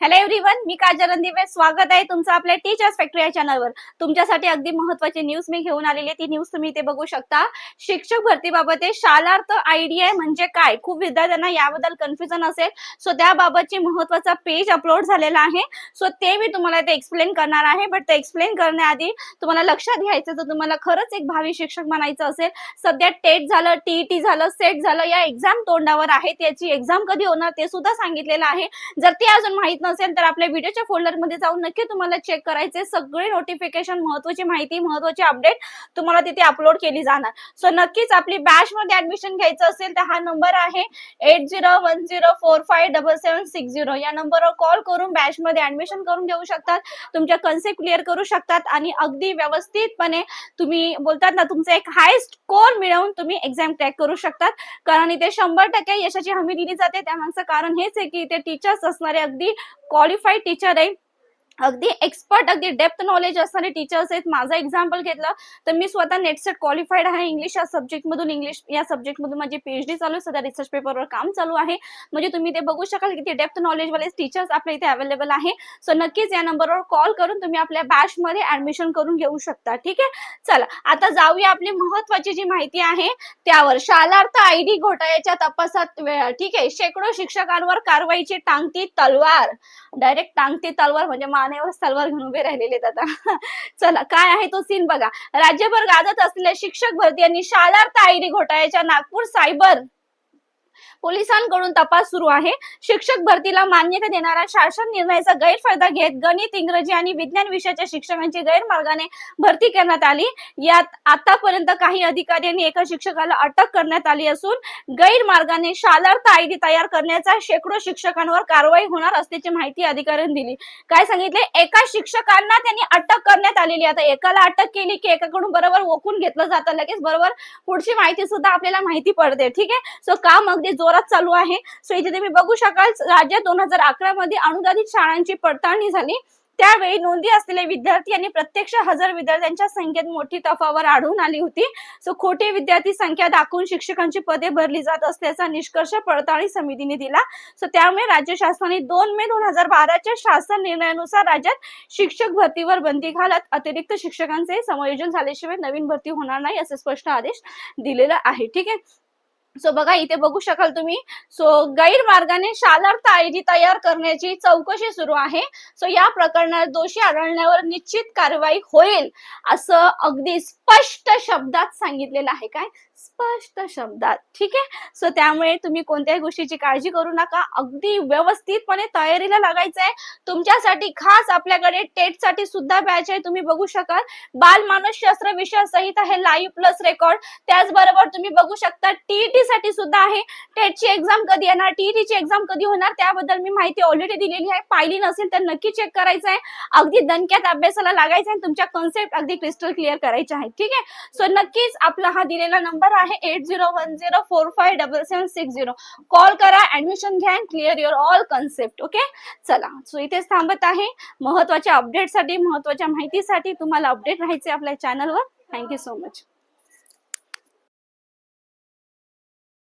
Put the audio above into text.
Hello everyone मी काजल दिवे स्वागत आहे तुमचं आपल्या टीचर्स फॅक्टरी या चॅनलवर तुमच्यासाठी अगदी महत्वाची न्यूज मी घेऊन आलेली आहे. ती न्यूज तुम्ही इथे बघू शकता. शिक्षक भरतीबाबत शालार्थ आयडीआय म्हणजे काय? खूप विद्यार्थ्यांना याबद्दल कन्फ्युजन असेल. सो त्याबाबतची महत्त्वाचा पेज अपलोड झालेला आहे. सो ते मी तुम्हाला ते एक्सप्लेन करणार आहे. बट ते एक्सप्लेन करण्याआधी तुम्हाला लक्षात घ्यायचं तर तुम्हाला खरंच एक भावी शिक्षक बनायचं असेल. सध्या टेट झालं टीईटी झालं सेट झालं या एक्झाम तोंडावर आहे. त्याची एक्झाम कधी होणार ते सुद्धा सांगितलेलं आहे. जर ते अजून माहीत नसेल तर आपल्या व्हिडिओच्या फोल्डरमध्ये जाऊन नक्की तुम्हाला चेक करायचे. सगळे नोटिफिकेशन महत्वाची माहिती महत्वाची अपडेट तुम्हाला तिथे अपलोड केली जाणार. सो नक्कीच आपली बॅच मध्ये ऍडमिशन घ्यायचं असेल तर हा नंबर आहे eight zero one zero four five double seven six zero या नंबरवर कॉल करून बॅच मध्ये ऍडमिशन करून घेऊ शकतात. तुमच्या कन्सेप्ट क्लिअर करू शकतात आणि अगदी व्यवस्थितपणे तुम्ही बोलतात ना तुमचा एक हाय स्कोर मिळवून तुम्ही एक्झाम क्रॅक करू शकतात. कारण इथे शंभर टक्के यशाची हमी दिली जाते. त्यामागचं कारण हेच आहे की इथे टीचर्स असणारे अगदी क्वालिफाईड टीचर आहे अगदी एक्सपर्ट अगदी डेप्थ नॉलेज असणारे टीचर्स आहेत. माझं एक्झाम्पल घेतलं तर मी स्वतः नेटसेट क्वालिफाईड आहे इंग्लिश या सब्जेक्ट मधून. इंग्लिश या सब्जेक्ट मधून माझी पीएचडी चालू आहे. सध्या रिसर्च पेपरवर काम चालू आहे. म्हणजे तुम्ही ते बघू शकाल की ते डेप्थ नॉलेजवाले टीचर्स आपल्या इथे अवेलेबल आहे. सो नक्कीच या नंबरवर कॉल करून तुम्ही आपल्या बॅचमध्ये ऍडमिशन करून घेऊ शकता. ठीक आहे? चला आता जाऊया आपली महत्वाची जी माहिती आहे त्यावर. शालार्थ आय डी घोटाळ्याच्या तपासात वेळ ठीक आहे? शेकडो शिक्षकांवर कारवाईची टांगती तलवार. डायरेक्ट टांगती तलवार म्हणजे मानेवर सलवार घेऊन उभे राहिलेले आता. चला काय आहे तो सीन बघा. राज्यभर गाजत असलेल्या शिक्षक भरती यांनी शालार्थ आयडी घोटाळ्याच्या नागपूर सायबर पोलिसांकडून तपास सुरू आहे. शिक्षक भरतीला मान्यता देणाऱ्या शासन निर्णयाचा गैरफायदा घेत गणित इंग्रजी आणि विज्ञान विषयाच्या शिक्षकांची गैरमार्गाने भरती करण्यात आली. यात आतापर्यंत काही अधिकाऱ्यांनी एका शिक्षकाला अटक करण्यात आली असून गैरमार्गाने शालार्थ आयडी तयार करण्याचा शेकडो शिक्षकांवर कारवाई होणार असल्याची माहिती अधिकाऱ्यांनी दिली. काय सांगितले? एका शिक्षकांना त्यांनी अटक आलेली आता एकाला अटक केली की एकाकडून बरोबर ओकून घेतलं जातं. लगेच बरोबर पुढची माहिती सुद्धा आपल्याला माहिती पडते. ठीक आहे? सो काम अगदी जोरात चालू आहे. सो इथे तुम्ही बघू शकाल राज्यात दोन हजार अकरा मध्ये अनुदानित शाळांची पडताळणी झाली. त्यावेळी नोंदी असलेले विद्यार्थी आणि प्रत्यक्ष हजर विद्यार्थ्यांच्या संख्येत मोठी तफावर आढळून आली होती. सो खोटे विद्यार्थी संख्या दाखवून शिक्षकांची पदे भरली जात असल्याचा निष्कर्ष पडताळणी समितीने दिला. सो त्यामुळे राज्य शासनाने दोन मे दोन हजार बाराच्या शासन निर्णयानुसार राज्यात शिक्षक भरतीवर बंदी घालत अतिरिक्त शिक्षकांचे समायोजन झाल्याशिवाय नवीन भरती होणार नाही असे स्पष्ट आदेश दिलेला आहे. ठीक आहे? सो बघा इथे बघू शकाल तुम्ही. सो गैरमार्गाने शालार्थ आयडी तयार करण्याची चौकशी सुरू आहे. सो या प्रकरणात दोषी आढळण्यावर निश्चित कारवाई होईल असं अगदी स्पष्ट शब्दात सांगितलेलं आहे. काय? स्पष्ट शब्दात. ठीक आहे? सो त्यामुळे तुम्ही कोणत्याही गोष्टीची काळजी करू नका. अगदी व्यवस्थितपणे तयारीला लागायचं आहे तुमच्यासाठी खास आपल्याकडे टेटसाठी सुद्धा बॅच आहे. तुम्ही बघू शकाल. बाल मानसशास्त्र विषयासहित आहे लाईव्ह प्लस रेकॉर्ड त्याचबरोबर तुम्ही बघू शकता टी साठी सुद्धा आहे. टेटची एक्झाम कधी येणार? टीईटीची एक्झाम कधी होणार? त्याबद्दल मी माहिती ऑलरेडी दिलेली आहे. पाहिली नसेल तर नक्की चेक करायचं आहे अगदी दणक्यात अभ्यासाला लागायचं आहे तुमच्या कन्सेप्ट अगदी क्रिस्टल क्लिअर करायचे आहेत. ठीक आहे? सो नक्कीच आपला हा दिलेला नंबर आहे eight zero one zero four five double seven six zero call करा ऍडमिशन घ्या clear your all concept okay चला सो इथेच थांबत आहे. महत्त्वाच्या अपडेटसाठी महत्त्वाच्या माहितीसाठी तुम्हाला अपडेट राहायचे आपल्या चॅनलवर थँक्यू सो मच